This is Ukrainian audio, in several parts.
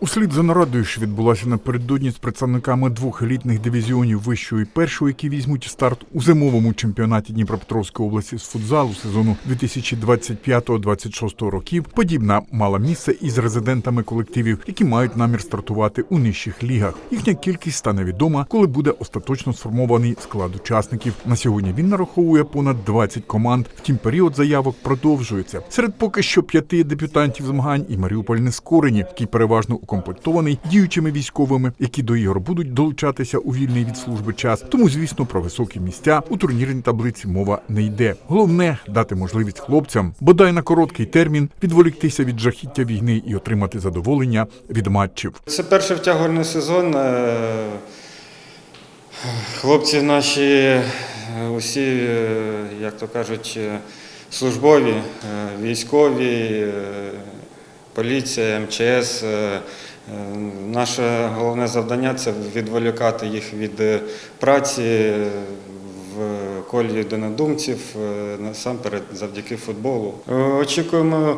Услід за нарадою, що відбулася напередодні з представниками двох елітних дивізіонів вищої і першої, які візьмуть старт у зимовому чемпіонаті Дніпропетровської області з футзалу сезону 2025-26 років, подібна мала місце із резидентами колективів, які мають намір стартувати у нижчих лігах. Їхня кількість стане відома, коли буде остаточно сформований склад учасників. На сьогодні він нараховує понад 20 команд. Втім, період заявок продовжується. Серед поки що п'яти дебютантів змагань і Маріуполь Нескорені, який переважно укомплектований діючими військовими, які до ігор будуть долучатися у вільний від служби час. Тому, звісно, про високі місця у турнірній таблиці мова не йде. Головне дати можливість хлопцям, бодай на короткий термін, відволіктися від жахіття війни і отримати задоволення від матчів. Це перший втягувальний сезон. Е, Хлопці наші е, усі, е, як то кажуть, службові, військові, поліція, МЧС. Е, е, Наше головне завдання це відволікати їх від е, праці в колі донедумців насамперед завдяки футболу. Очікуємо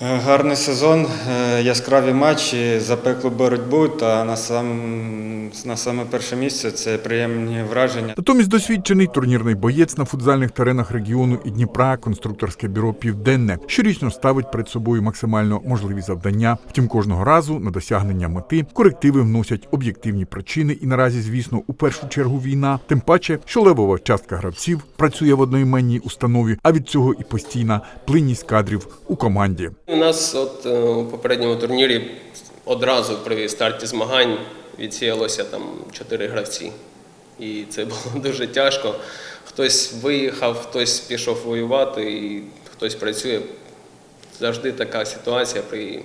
Гарний сезон, е, яскраві матчі, запеклу боротьбу та на, сам, на саме перше місце це приємні враження. Натомість досвідчений турнірний боєць на футзальних теренах регіону і Дніпра, конструкторське бюро Південне, щорічно ставить перед собою максимально можливі завдання. Втім, кожного разу на досягнення мети корективи вносять об'єктивні причини, і наразі, звісно, у першу чергу війна. Тим паче, що левова частка гравців працює в одноіменній установі, а від цього і постійна плинність кадрів у команді. У нас от е, у попередньому турнірі одразу при старті змагань відсіялося там чотири гравці. І це було дуже тяжко. Хтось виїхав, хтось пішов воювати, і хтось працює. Завжди така ситуація при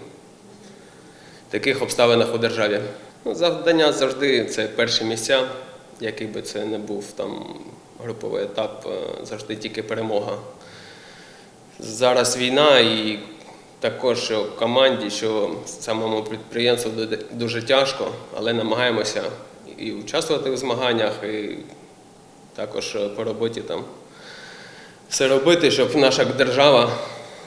таких обставинах у державі. Ну, завдання завжди це перші місця, який би це не був там груповий етап, е, завжди тільки перемога. Зараз війна і також що команді, що самому підприємству дуже тяжко, але намагаємося і участвувати в змаганнях, і також по роботі там все робити, щоб наша держава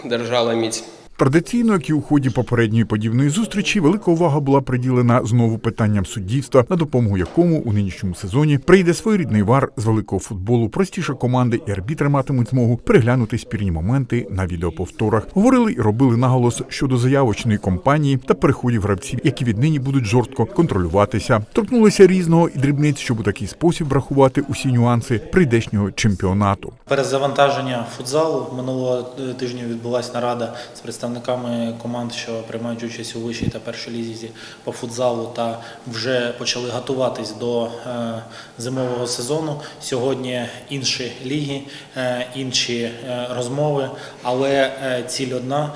держала міць. Традиційно, як і у ході попередньої подібної зустрічі, велика увага була приділена знову питанням суддівства, на допомогу якому у нинішньому сезоні прийде своєрідний вар з великого футболу. Простіше команди і арбітри матимуть змогу переглянути спірні моменти на відеоповторах. Говорили і робили наголос щодо заявочної кампанії та переходів гравців, які віднині будуть жорстко контролюватися. Торкнулися різного і дрібниць, щоб у такий спосіб врахувати усі нюанси прийдешнього чемпіонату. Перезавантаження футзалу минулого тижня відбулася нарада з представниками команд, що приймають участь у вищій та першій лізі по футзалу, та вже почали готуватись до е, зимового сезону. Сьогодні інші ліги, е, інші е, розмови, але ціль одна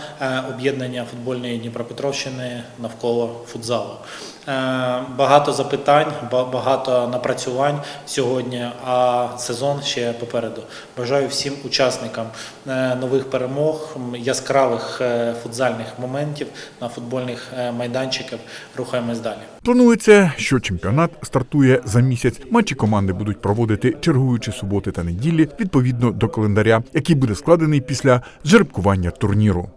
об'єднання футбольної Дніпропетровщини навколо футзалу. Багато запитань, багато напрацювань сьогодні, а сезон ще попереду. Бажаю всім учасникам нових перемог, яскравих футзальних моментів на футбольних е, майданчиках. Рухаємось далі. Планується, що чемпіонат стартує за місяць. Матчі команди будуть проводити чергуючи суботи та неділі відповідно до календаря, який буде складений після жеребкування турніру.